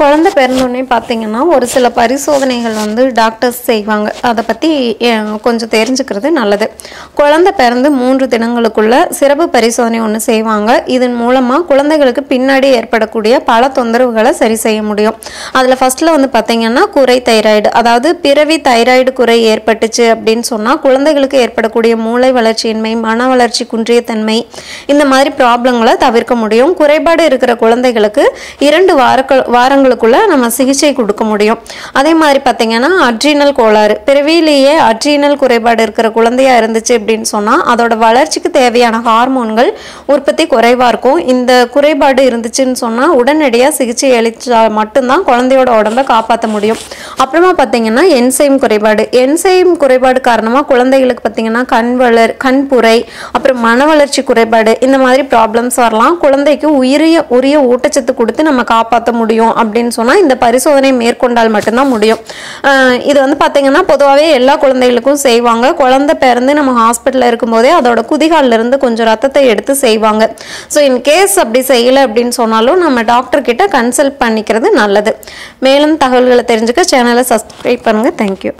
குழந்தை பிறந்தோடனே பார்த்தீங்கன்னா ஒரு சில பரிசோதனைகள் வந்து டாக்டர்ஸ் செய்வாங்க. அதை பற்றி கொஞ்சம் தெரிஞ்சுக்கிறது நல்லது. குழந்த பிறந்து மூன்று தினங்களுக்குள்ள சிறப்பு பரிசோதனை ஒன்று செய்வாங்க. இதன் மூலமாக குழந்தைகளுக்கு பின்னாடி ஏற்படக்கூடிய பல தொந்தரவுகளை சரி செய்ய முடியும். அதில் ஃபஸ்ட்டில் வந்து பார்த்தீங்கன்னா குறை தைராய்டு. அதாவது பிறவி தைராய்டு குறை ஏற்பட்டுச்சு அப்படின்னு சொன்னால் குழந்தைகளுக்கு ஏற்படக்கூடிய மூளை வளர்ச்சியின்மை மன வளர்ச்சி குன்றிய தன்மை இந்த மாதிரி ப்ராப்ளங்களை தவிர்க்க முடியும். குறைபாடு இருக்கிற குழந்தைகளுக்கு இரண்டு வாரங்கள் வாரங்களுக்குள்ள நம்ம சிகிச்சை கொடுக்க முடியும். அதே மாதிரி பார்த்தீங்கன்னா அட்ரீனல் கோளாறு. பிறவியிலேயே அட்ரீனல் குறைபாடு இருக்கிற குழந்தையா இருந்துச்சு அப்படின்னு சொன்னால் அதோட வளர்ச்சிக்கு தேவையான ஹார்மோன்கள் உற்பத்தி குறைவாக இருக்கும். இந்த குறைபாடு இருந்துச்சுன்னு சொன்னால் உடனடியாக சிகிச்சை அளித்தால் மட்டும்தான் குழந்தையோட உடம்பை காப்பாற்ற முடியும். அப்புறமா பார்த்தீங்கன்னா என்சைம் குறைபாடு. என்சைம் குறைபாடு காரணமாக குழந்தைகளுக்கு பார்த்தீங்கன்னா கண் வளர் கண் புரை அப்புறம் மன வளர்ச்சி குறைபாடு இந்த மாதிரி ப்ராப்ளம்ஸ் வரலாம். குழந்தைக்கு உரிய உரிய ஊட்டச்சத்து கொடுத்து நம்ம காப்பாற்ற முடியும் அப்படி அப்படின்னு சொன்னால் இந்த பரிசோதனை மேற்கொண்டால் மட்டும்தான் முடியும். இது வந்து பார்த்தீங்கன்னா பொதுவாகவே எல்லா குழந்தைகளுக்கும் செய்வாங்க. குழந்தை பிறந்து நம்ம ஹாஸ்பிட்டலில் இருக்கும்போதே அதோட குதிகால்ல இருந்து கொஞ்சம் ரத்தத்தை எடுத்து செய்வாங்க. ஸோ இன் கேஸ் அப்படி செய்யலை அப்படின்னு சொன்னாலும் நம்ம டாக்டர்கிட்ட கன்சல்ட் பண்ணிக்கிறது நல்லது. மேலும் தகவல்களை தெரிஞ்சுக்க சேனலை சப்ஸ்கிரைப் பண்ணுங்கள் தேங்க்யூ